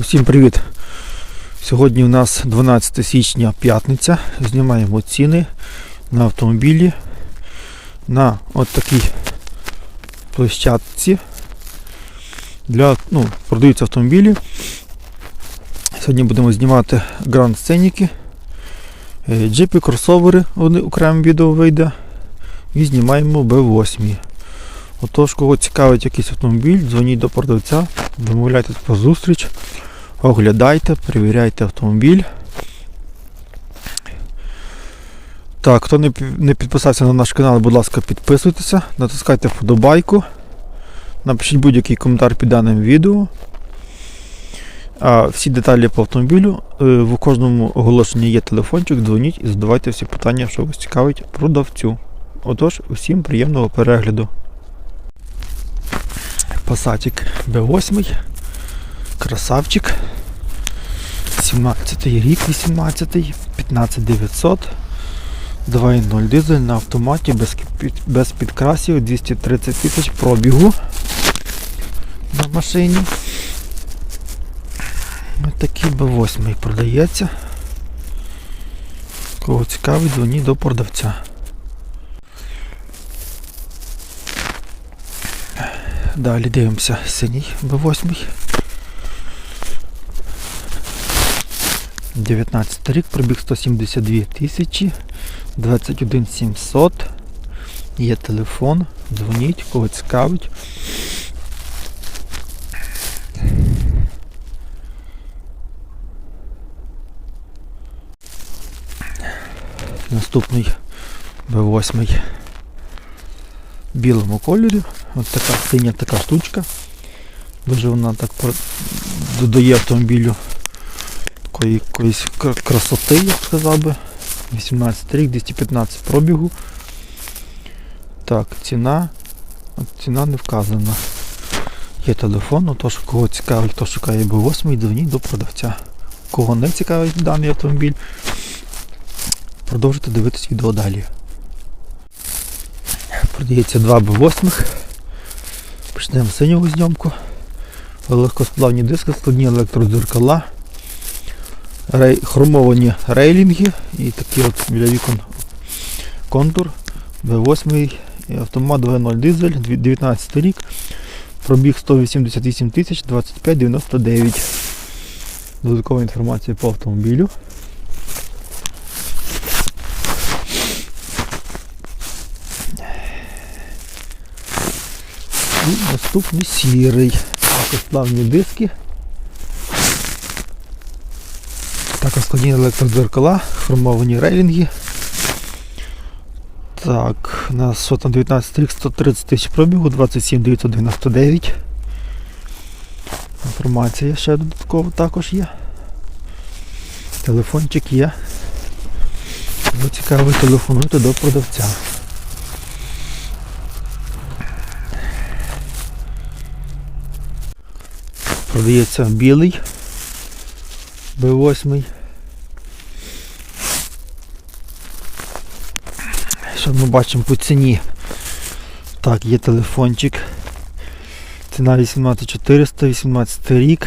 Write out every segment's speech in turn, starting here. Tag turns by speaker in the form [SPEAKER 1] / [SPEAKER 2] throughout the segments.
[SPEAKER 1] Усім привіт! Сьогодні у нас 12 січня п'ятниця. Знімаємо ціни на автомобілі на от площадці. Для, ну, продаються автомобілі. Сьогодні будемо знімати гранд сценіки, джипи, кросовери, вони окремим відео вийде. І знімаємо B8. Отож, кого цікавить якийсь автомобіль, дзвоніть до продавця, домовляйтесь про зустріч, оглядайте, перевіряйте автомобіль. Так, хто не, підписався на наш канал, будь ласка, підписуйтеся, натискайте вподобайку, напишіть будь-який коментар під даним відео. А всі деталі по автомобілю. е, В кожному оголошенні є телефончик, дзвоніть і задавайте всі питання, що вас цікавить продавцю. Отож, усім приємного перегляду. Пасатик B8. Красавчик. 17 рік, 18, 15900. 2.0 дизель на автоматі без, без підкрасів, 230 тисяч пробігу на машині. Ось такий B8 продається. Кого цікавить, дзвоніть до продавця. Далі дивимося синій B8. 19 рік, пробіг 172 тисячі, 21 700. Є телефон, дзвоніть, кого цікавить. Наступний B8 в білому кольорі. Ось така синя така штучка. Дуже вона так додає автомобілю такої якоїсь красоти, я б сказав би. 18 рік, 215 пробігу. Так, ціна. От ціна не вказана. Є телефон, отож, кого цікавить, хто шукає B8, дзвоніть до продавця. Кого не цікавить даний автомобіль, продовжуйте дивитись відео далі. Продається 2 B8. Почнемо синього зйомку. Легкосплавні диски, складні електродзеркала, рей, хромовані рейлінги і такий от біля вікон контур B8 і автомат 2.0 дизель, 19 рік, пробіг 188 тисяч 2599. Додаткова інформація по автомобілю. І наступний сірий. Легкосплавні диски. Також складні електродзеркала, хромовані рейлінги. Так, у нас що там 19 рік, 130 тисяч пробігу, 27 999. Інформація ще додатково також є. Телефончик є. Цікавий, телефонуйте до продавця. Продається білий B8. Що ми бачимо по ціні? Так, є телефончик. Ціна 18400, 18 рік.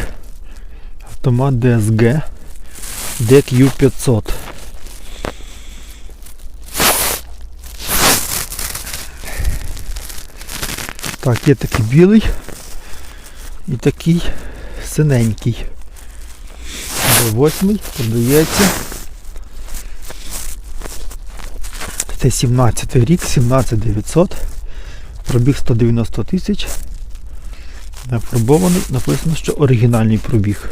[SPEAKER 1] Автомат DSG. DQ 500. Так, є такий білий і такий синенький. Восьмий продається. Це 17 рік, 17900. Пробіг 190 тисяч. Напробований, написано, що оригінальний пробіг.